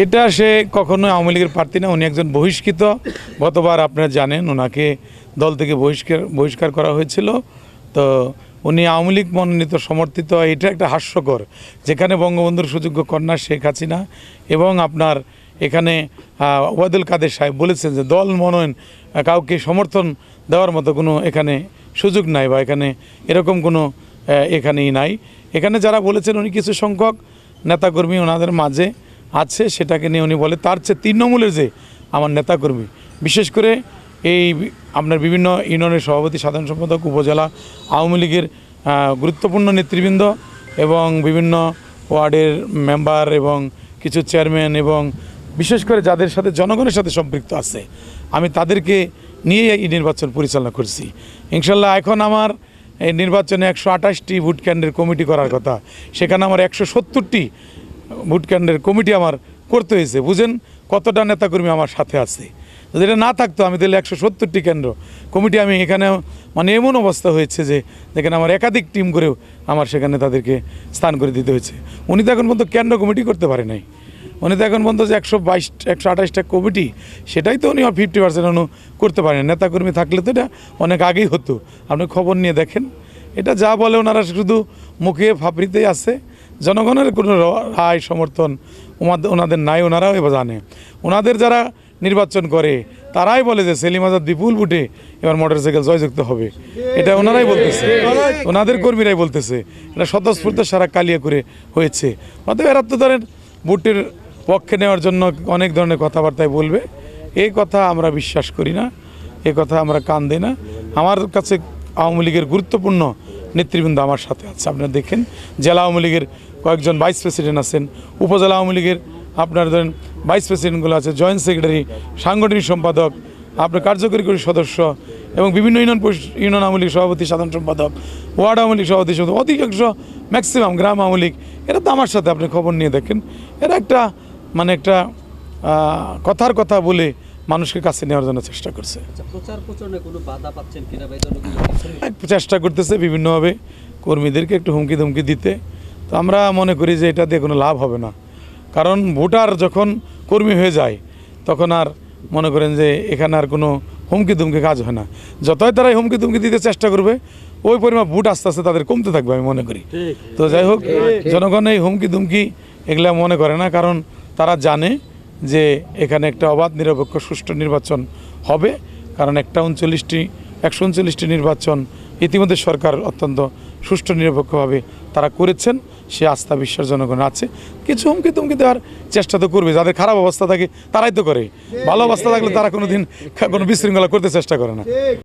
এটা সে কখনো আওয়ামী লীগের প্রার্থী না, উনি একজন বহিষ্কৃত। গতবার আপনারা জানেন, ওনাকে দল থেকে বহিষ্কার বহিষ্কার করা হয়েছিল। তো উনি আওয়ামী লীগ মনোনীত, সমর্থিত, এটা একটা হাস্যকর, যেখানে বঙ্গবন্ধুর সুযোগ্য কন্যা শেখ হাসিনা এবং আপনার এখানে ওবায়দুল কাদের সাহেব বলেছেন যে দল মনোনয়ন কাউকে সমর্থন দেওয়ার মতো কোনো এখানে সুযোগ নাই বা এখানে এরকম কোনো এখানেই নাই। এখানে যারা বলেছেন উনি কিছু সংখ্যক নেতাকর্মী ওনাদের মাঝে আছে, সেটাকে নিয়ে উনি বলে, তার চেয়ে তৃণমূলের যে আমার নেতাকর্মী, বিশেষ করে এই আপনার বিভিন্ন ইউনিয়নের সভাপতি, সাধারণ সম্পাদক, উপজেলা, আওয়ামী লীগের গুরুত্বপূর্ণ নেতৃবৃন্দ এবং বিভিন্ন ওয়ার্ডের মেম্বার এবং কিছু চেয়ারম্যান এবং বিশেষ করে যাদের সাথে জনগণের সাথে সম্পৃক্ত আছে, আমি তাদেরকে নিয়ে এই নির্বাচন পরিচালনা করছি। ইনশাল্লাহ এখন আমার এই নির্বাচনে একশো আঠাশটি ভোট কেন্দ্রের কমিটি করার কথা, সেখানে আমার একশো সত্তরটি ভোট কেন্দ্রের কমিটি আমার করতে হয়েছে, বুঝেন? কতটা নেতাকর্মী আমার সাথে আছে। যদি এটা না থাকতো, আমি তাহলে একশো সত্তরটি কেন্দ্র। কমিটি আমি এখানে মানে এমন অবস্থা হয়েছে যে, যেখানে আমার একাধিক টিম করেও আমার সেখানে তাদেরকে স্থান করে দিতে হয়েছে। উনি তো এখন পর্যন্ত কেন্দ্র কমিটি করতে পারে নাই। উনি তো এখন পর্যন্ত যে একশো বাইশ একশো আঠাশটা কমিটি, সেটাই তো উনি ফিফটি পার্সেন্ট অনু করতে পারেন নেতাকর্মী থাকলে তো এটা অনেক আগেই হতো। আপনি খবর নিয়ে দেখেন। এটা যা বলে ওনারা শুধু মুখে ফাপড়িতেই আছে। জনগণের কোনো রায়, সমর্থন ওনাদের নাই ওনারাও এবার জানে। ওনাদের যারা নির্বাচন করে, তারাই বলে যে সেলিম আজাদ বিপুল বুটে এবার মোটরসাইকেল জয়যুক্ত হবে। এটা ওনারাই বলতেছে। ওনাদের কর্মীরাই বলতেছে। এটা স্বতঃস্ফূর্ত সারা কালিয়া করে হয়েছে। অতএব এরা তো ধরেন বুটের পক্ষে নেওয়ার জন্য অনেক ধরনের কথাবার্তায় বলবে। এই কথা আমরা বিশ্বাস করি না। এ কথা আমরা কান দিই না। আমার কাছে আওয়ামী লীগের গুরুত্বপূর্ণ নেতৃবৃন্দ আমার সাথে আছে। আপনারা দেখেন, জেলা আওয়ামী লীগের কয়েকজন ভাইস প্রেসিডেন্ট আছেন। উপজেলা আওয়ামী লীগের আপনার ধরেন ভাইস প্রেসিডেন্টগুলো আছে জয়েন্ট সেক্রেটারি সাংগঠনিক সম্পাদক আপনার কার্যকরী সদস্য এবং বিভিন্ন ইউনিয়ন ইউনিয়ন আওয়ামী লীগ সভাপতি সাধারণ সম্পাদক ওয়ার্ড আওয়ামী লীগ সভাপতি সম্পাদক অধিকাংশ ম্যাক্সিমাম গ্রাম আওয়ামী লীগ। এরা তো আমার সাথে আপনি খবর নিয়ে দেখেন। এরা একটা মানে একটা কথার কথা বলে মানুষকে কাছে নেওয়ার জন্য চেষ্টা করছে। আচ্ছা চেষ্টা করতেছে বিভিন্নভাবে। কর্মীদেরকে একটু হুমকি ধমকি দিতে। তো আমরা মনে করি যে এটা দিয়ে কোনো লাভ হবে না। কারণ ভোটার যখন কর্মী হয়ে যায় তখন আর মনে করেন যে এখানে আর কোনো হুমকি ধুমকি কাজ হয় না। যতই তারা এই হুমকি ধুমকি দিতে চেষ্টা করবে ওই পরিমাণ ভোট আস্তে আস্তে তাদের কমতে থাকবে আমি মনে করি। তো যাই হোক জনগণ এই হুমকি ধুমকি এগুলা মনে করে না কারণ তারা জানে যে এখানে একটা অবাধ নিরপেক্ষ সুষ্ঠু নির্বাচন হবে। কারণ একটা উনচল্লিশটি একশো উনচল্লিশটি নির্বাচন ইতিমধ্যে সরকার অত্যন্ত সুষ্ঠু নিরপেক্ষভাবে তারা করেছেন, সে আস্থা বিশ্বাস জনগণ আছে। কিছু হুমকি তুমকি দেওয়ার চেষ্টা তো করবে, যাদের খারাপ অবস্থা থাকে তারাই তো করে। ভালো অবস্থা থাকলে তারা কোনোদিন কোনো বিশৃঙ্খলা করতে চেষ্টা করে না।